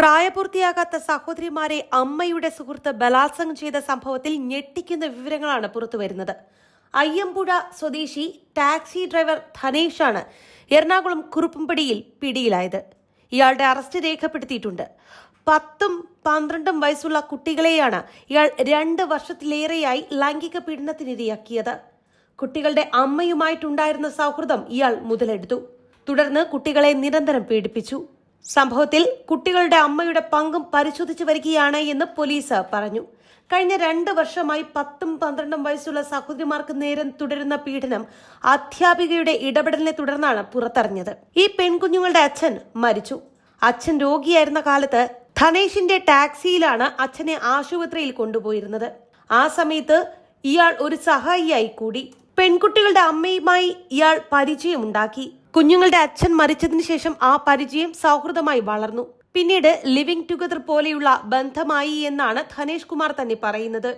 പ്രായപൂർത്തിയാകാത്ത സഹോദരിമാരെ അമ്മയുടെ സുഹൃത്ത് ബലാത്സംഗം ചെയ്ത സംഭവത്തിൽ ഞെട്ടിക്കുന്ന വിവരങ്ങളാണ് പുറത്തുവരുന്നത് അയ്യമ്പുഴ സ്വദേശി ടാക്സി ഡ്രൈവർ ധനേഷാണ് എറണാകുളം കുറുപ്പുംപടിയിൽ പിടിയിലായത്. ഇയാളുടെ അറസ്റ്റ് രേഖപ്പെടുത്തിയിട്ടുണ്ട്. പത്തും പന്ത്രണ്ടും വയസ്സുള്ള കുട്ടികളെയാണ് ഇയാൾ രണ്ട് വർഷത്തിലേറെയായി ലൈംഗിക പീഡനത്തിനിരയാക്കിയത്. കുട്ടികളുടെ അമ്മയുമായിട്ടുണ്ടായിരുന്ന സൗഹൃദം ഇയാൾ മുതലെടുത്തു. തുടർന്ന് കുട്ടികളെ നിരന്തരം പീഡിപ്പിച്ചു. സംഭവത്തിൽ കുട്ടികളുടെ അമ്മയുടെ പങ്കും പരിശോധിച്ചു വരികയാണ് എന്ന് പോലീസ് പറഞ്ഞു. കഴിഞ്ഞ രണ്ട് വർഷമായി പത്തും പന്ത്രണ്ടും വയസ്സുള്ള സഹോദരിമാർക്ക് നേരം തുടരുന്ന പീഡനം അധ്യാപികയുടെ ഇടപെടലിനെ തുടർന്നാണ് പുറത്തറിഞ്ഞത്. ഈ പെൺകുഞ്ഞുങ്ങളുടെ അച്ഛൻ മരിച്ചു. അച്ഛൻ രോഗിയായിരുന്ന കാലത്ത് ധനേഷിന്റെ ടാക്സിയിലാണ് അച്ഛനെ ആശുപത്രിയിൽ കൊണ്ടുപോയിരുന്നത്. ആ സമയത്ത് ഇയാൾ ഒരു സഹായിയായി കൂടി. പെൺകുട്ടികളുടെ അമ്മയുമായി ഇയാൾ പരിചയമുണ്ടാക്കി. കുഞ്ഞുങ്ങളുടെ അച്ഛൻ മരിച്ചതിന് ശേഷം ആ പരിചയം സൗഹൃദമായി വളർന്നു. പിന്നീട് ലിവിംഗ് ടുഗദർ പോലെയുള്ള ബന്ധമായി എന്നാണ് ധനേഷ് കുമാർ തന്നെ പറയുന്നത്.